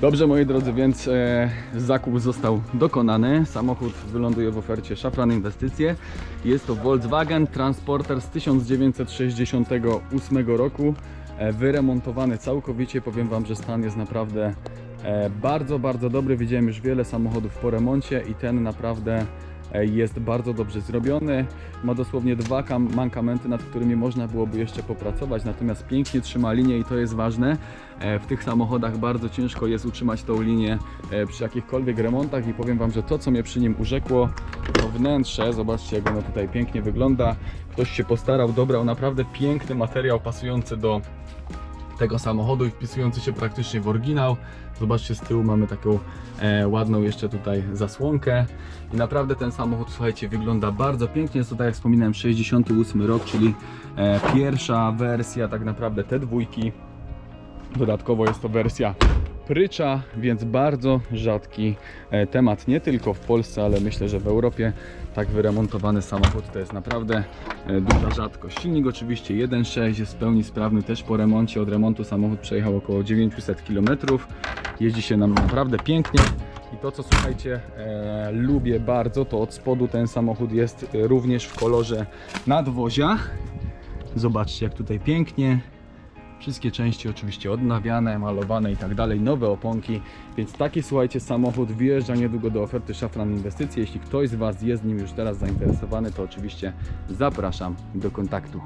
Dobrze moi drodzy, więc e, zakup został dokonany. Samochód wyląduje w ofercie Szafran Inwestycje. Jest to Volkswagen Transporter z 1968 roku. E, wyremontowany całkowicie. Powiem Wam, że stan jest naprawdę e, bardzo, bardzo dobry. Widziałem już wiele samochodów po remoncie i ten naprawdę jest bardzo dobrze zrobiony. Ma dosłownie dwa kam- mankamenty, nad którymi można byłoby jeszcze popracować, natomiast pięknie trzyma linię i to jest ważne. E, W tych samochodach bardzo ciężko jest utrzymać tą linię e, przy jakichkolwiek remontach i powiem Wam, że to co mnie przy nim urzekło to wnętrze, zobaczcie jak ono tutaj pięknie wygląda. Ktoś się postarał, dobrał naprawdę piękny materiał pasujący do tego samochodu i wpisujący się praktycznie w oryginał. Zobaczcie z tyłu mamy taką e, ładną jeszcze tutaj zasłonkę i naprawdę ten samochód słuchajcie wygląda bardzo pięknie. Jest to tak jak wspominałem 68 rok, czyli e, pierwsza wersja tak naprawdę te dwójki. Dodatkowo jest to wersja prycza, więc bardzo rzadki e, temat nie tylko w Polsce, ale myślę, że w Europie tak wyremontowany samochód to jest naprawdę e, duża rzadkość. Silnik oczywiście 1.6 jest w pełni sprawny też po remoncie. Od remontu samochód przejechał około 900 km. Jeździ się nam naprawdę pięknie. I to co słuchajcie e, lubię bardzo, to od spodu ten samochód jest e, również w kolorze nadwozia. Zobaczcie jak tutaj pięknie. Wszystkie części oczywiście odnawiane, malowane i tak dalej, nowe oponki, więc taki słuchajcie samochód wjeżdża niedługo do oferty Szafran Inwestycje. Jeśli ktoś z Was jest nim już teraz zainteresowany, to oczywiście zapraszam do kontaktu.